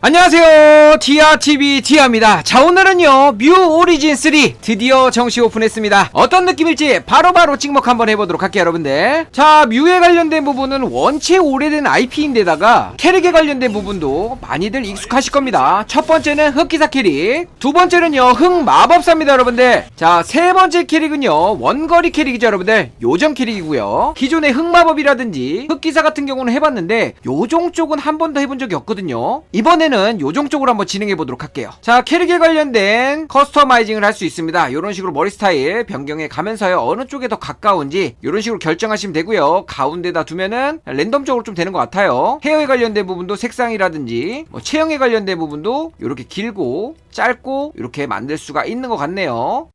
안녕하세요. 디아TV 디아입니다. 자 오늘은요 뮤 오리진 3 드디어 정식 오픈했습니다. 어떤 느낌일지 바로 바로 찍먹 한번 해보도록 할게요 여러분들. 자 뮤에 관련된 부분은 원체 오래된 IP인데다가 캐릭에 관련된 부분도 많이들 익숙하실 겁니다. 첫 번째는 흑기사 캐릭. 두 번째는요 흑마법사입니다 여러분들. 자 세 번째 캐릭은요 원거리 캐릭이죠 여러분들. 요정 캐릭이고요. 기존의 흑마법이라든지 흑기사 같은 경우는 해봤는데 요정 쪽은 한 번도 해본 적이 없거든요. 이번에 는 요정 쪽으로 한번 진행해 보도록 할게요 자 캐릭에 관련된 커스터마이징을 할 수 있습니다 이런 식으로 머리 스타일 변경해 가면서요 어느 쪽에 더 가까운지 이런 식으로 결정하시면 되고요 가운데다 두면은 랜덤적으로 좀 되는 것 같아요 헤어에 관련된 부분도 색상이라든지 뭐 체형에 관련된 부분도 이렇게 길고 짧고 이렇게 만들 수가 있는 것 같네요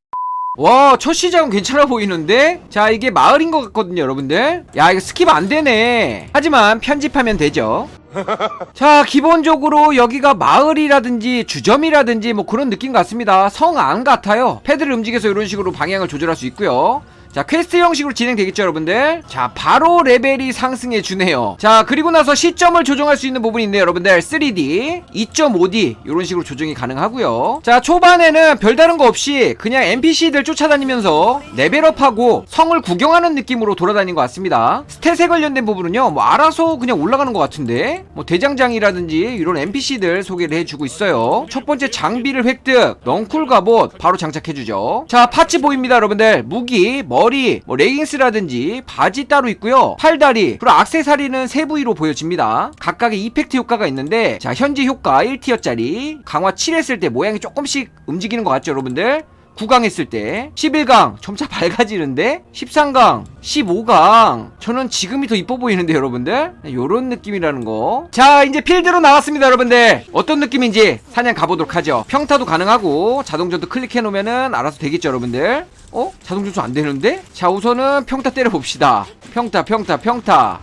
와, 첫 시작은 괜찮아 보이는데? 자, 이게 마을인 것 같거든요, 여러분들. 야, 이거 스킵 안 되네. 하지만 편집하면 되죠. 자, 기본적으로 여기가 마을이라든지 주점이라든지 뭐 그런 느낌 같습니다. 성 안 같아요. 패드를 움직여서 이런 식으로 방향을 조절할 수 있고요. 자 퀘스트 형식으로 진행되겠죠 여러분들? 자 바로 레벨이 상승해 주네요. 자 그리고 나서 시점을 조정할 수 있는 부분이 있네요 여러분들. 3D 2.5D 이런 식으로 조정이 가능하고요. 자 초반에는 별다른 거 없이 그냥 NPC들 쫓아다니면서 레벨업하고 성을 구경하는 느낌으로 돌아다닌 것 같습니다. 스탯에 관련된 부분은요 뭐 알아서 그냥 올라가는 것 같은데 뭐 대장장이라든지 이런 NPC들 소개를 해주고 있어요. 첫 번째 장비를 획득 넝쿨 갑옷 바로 장착해주죠. 자 파츠 보입니다 여러분들. 무기 머리 뭐 레깅스라든지 바지 따로 있고요. 팔다리 그리고 악세사리는 세 부위로 보여집니다. 각각의 이펙트 효과가 있는데 자 현재 효과 1티어짜리. 강화 7 했을 때 모양이 조금씩 움직이는 것 같죠 여러분들? 9강 했을 때. 11강 점차 밝아지는데 13강 15강. 저는 지금이 더 이뻐 보이는데 여러분들? 요런 느낌이라는 거자 이제 필드로 나왔습니다 여러분들. 어떤 느낌인지 사냥 가보도록 하죠. 평타도 가능하고 자동전도 클릭해 놓으면은 알아서 되겠죠 여러분들 어? 자동전수 안 되는데? 자 우선은 평타 때려봅시다. 평타 평타 평타.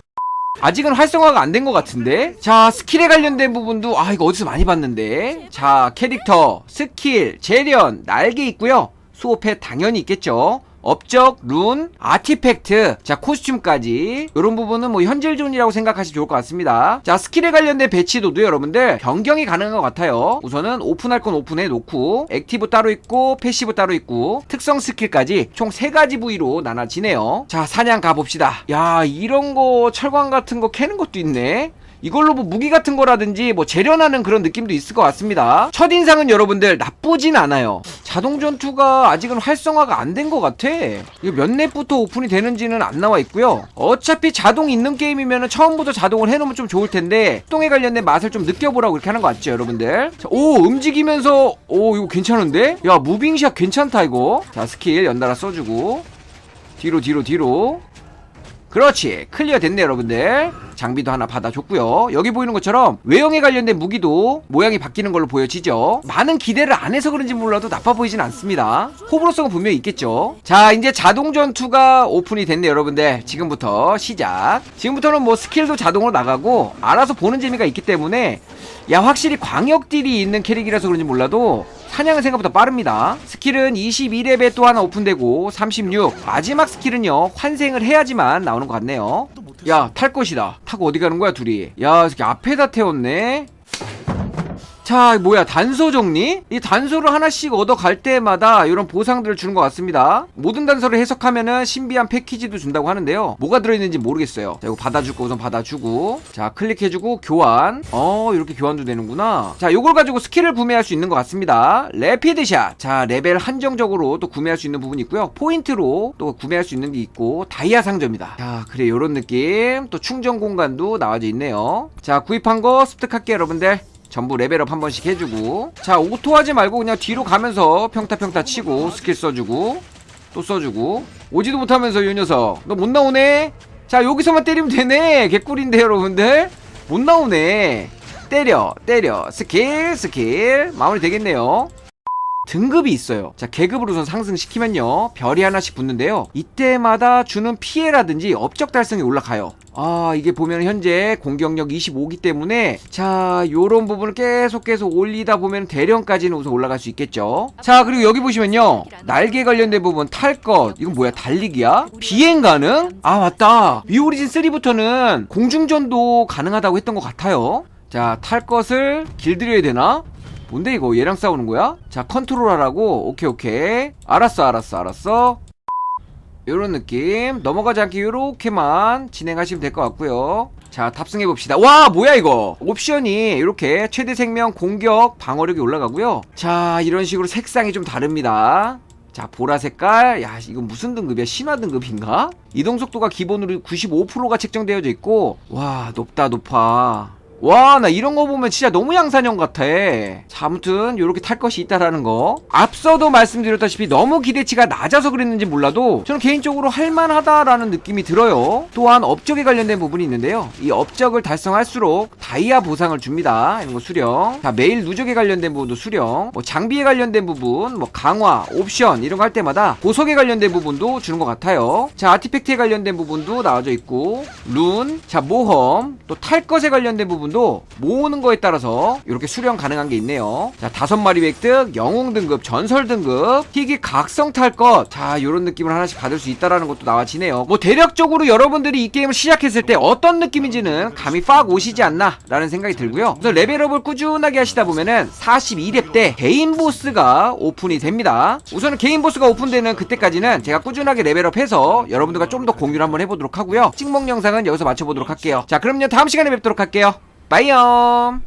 아직은 활성화가 안 된 것 같은데? 자 스킬에 관련된 부분도 아 이거 어디서 많이 봤는데? 자 캐릭터 스킬 재련 날개 있고요. 수호패 당연히 있겠죠 업적, 룬, 아티팩트, 자 코스튬까지 이런 부분은 뭐 현질존이라고 생각하시면 좋을 것 같습니다. 자 스킬에 관련된 배치도도 여러분들 변경이 가능한 것 같아요. 우선은 오픈할 건 오픈해 놓고 액티브 따로 있고 패시브 따로 있고 특성 스킬까지 총 세 가지 부위로 나눠지네요. 자 사냥 가봅시다. 야 이런 거 철광 같은 거 캐는 것도 있네. 이걸로 뭐 무기 같은 거라든지 뭐 재련하는 그런 느낌도 있을 것 같습니다. 첫인상은 여러분들 나쁘진 않아요. 자동 전투가 아직은 활성화가 안 된 것 같아. 이거 몇 렙부터 오픈이 되는지는 안 나와 있고요. 어차피 자동 있는 게임이면 처음부터 자동을 해놓으면 좀 좋을 텐데 똥에 관련된 맛을 좀 느껴보라고 이렇게 하는 거 같죠, 여러분들? 자, 오 움직이면서 오 이거 괜찮은데? 야 무빙샷 괜찮다 이거. 자 스킬 연달아 써주고 뒤로 뒤로 뒤로. 그렇지 클리어 됐네 여러분들 장비도 하나 받아줬고요. 여기 보이는 것처럼 외형에 관련된 무기도 모양이 바뀌는 걸로 보여지죠. 많은 기대를 안 해서 그런지 몰라도 나빠 보이진 않습니다. 호불호성은 분명히 있겠죠. 자 이제 자동 전투가 오픈이 됐네 여러분들. 지금부터 시작. 지금부터는 뭐 스킬도 자동으로 나가고 알아서 보는 재미가 있기 때문에 야 확실히 광역 딜이 있는 캐릭이라서 그런지 몰라도 사냥은 생각보다 빠릅니다. 스킬은 22렙에 또 하나 오픈되고 36 마지막 스킬은요 환생을 해야지만 나오는 것 같네요. 야 탈 것이다. 타고 어디 가는 거야 둘이? 야 이렇게 앞에다 태웠네. 자 뭐야 단서 정리? 이 단서를 하나씩 얻어갈 때마다 이런 보상들을 주는 것 같습니다. 모든 단서를 해석하면은 신비한 패키지도 준다고 하는데요. 뭐가 들어있는지 모르겠어요. 자 이거 받아줄 거 우선 받아주고. 자 클릭해주고 교환. 어 이렇게 교환도 되는구나. 자 요걸 가지고 스킬을 구매할 수 있는 것 같습니다. 레피드샷. 자 레벨 한정적으로 또 구매할 수 있는 부분이 있고요. 포인트로 또 구매할 수 있는 게 있고 다이아 상점이다. 자 그래 요런 느낌. 또 충전 공간도 나와져 있네요. 자 구입한 거 습득할게요 여러분들 전부 레벨업 한 번씩 해주고. 자 오토하지 말고 그냥 뒤로 가면서 평타평타 치고 스킬 써주고 또 써주고. 오지도 못하면서 이 녀석. 너 못 나오네? 자 여기서만 때리면 되네 개꿀인데 여러분들. 못 나오네. 때려 때려. 스킬 스킬. 마무리 되겠네요 등급이 있어요. 자, 계급을 우선 상승시키면요. 별이 하나씩 붙는데요. 이때마다 주는 피해라든지 업적 달성이 올라가요. 아, 이게 보면 현재 공격력 25기 때문에 자, 요런 부분을 계속 계속 올리다 보면 대령까지는 우선 올라갈 수 있겠죠. 자, 그리고 여기 보시면요. 날개 관련된 부분 탈 것. 이건 뭐야? 달리기야? 비행 가능? 아, 맞다. 위오리진 3부터는 공중전도 가능하다고 했던 것 같아요. 자 탈 것을 길들여야 되나? 뭔데 이거? 얘랑 싸우는 거야? 자 컨트롤하라고. 오케이 오케이. 알았어 알았어 알았어. 요런 느낌. 넘어가지 않게 요렇게만 진행하시면 될 것 같고요. 자 탑승해 봅시다. 와 뭐야 이거? 옵션이 이렇게 최대 생명 공격 방어력이 올라가고요. 자 이런 식으로 색상이 좀 다릅니다. 자 보라 색깔. 야 이건 무슨 등급이야? 신화 등급인가? 이동 속도가 기본으로 95%가 책정되어져 있고. 와 높다 높아 와 나 이런 거 보면 진짜 너무 양산형 같아. 자 아무튼 요렇게 탈 것이 있다라는 거. 앞서도 말씀드렸다시피 너무 기대치가 낮아서 그랬는지 몰라도 저는 개인적으로 할만하다라는 느낌이 들어요. 또한 업적에 관련된 부분이 있는데요. 이 업적을 달성할수록 다이아 보상을 줍니다. 이런 거 수령. 자 메일 누적에 관련된 부분도 수령. 뭐 장비에 관련된 부분 뭐 강화 옵션 이런 거 할 때마다 보석에 관련된 부분도 주는 것 같아요. 자 아티팩트에 관련된 부분도 나와져 있고 룬 자 모험 또 탈 것에 관련된 부분 도 모으는 거에 따라서 이렇게 수령 가능한 게 있네요. 자 다섯 마리 획득 영웅 등급 전설 등급 희귀 각성 탈 것자 요런 느낌을 하나씩 받을 수 있다라는 것도 나와지네요. 뭐 대략적으로 여러분들이 이 게임을 시작했을 때 어떤 느낌인지는 감이 빡 오시지 않나 라는 생각이 들고요. 그래서 레벨업을 꾸준하게 하시다 보면은 42렙 때 개인 보스가 오픈이 됩니다. 우선은 개인 보스가 오픈되는 그때까지는 제가 꾸준하게 레벨업해서 여러분들과 좀 더 공유를 한번 해보도록 하고요. 찍먹 영상은 여기서 마쳐보도록 할게요. 자 그럼요. 다음 시간에 뵙도록 할게요 빠이염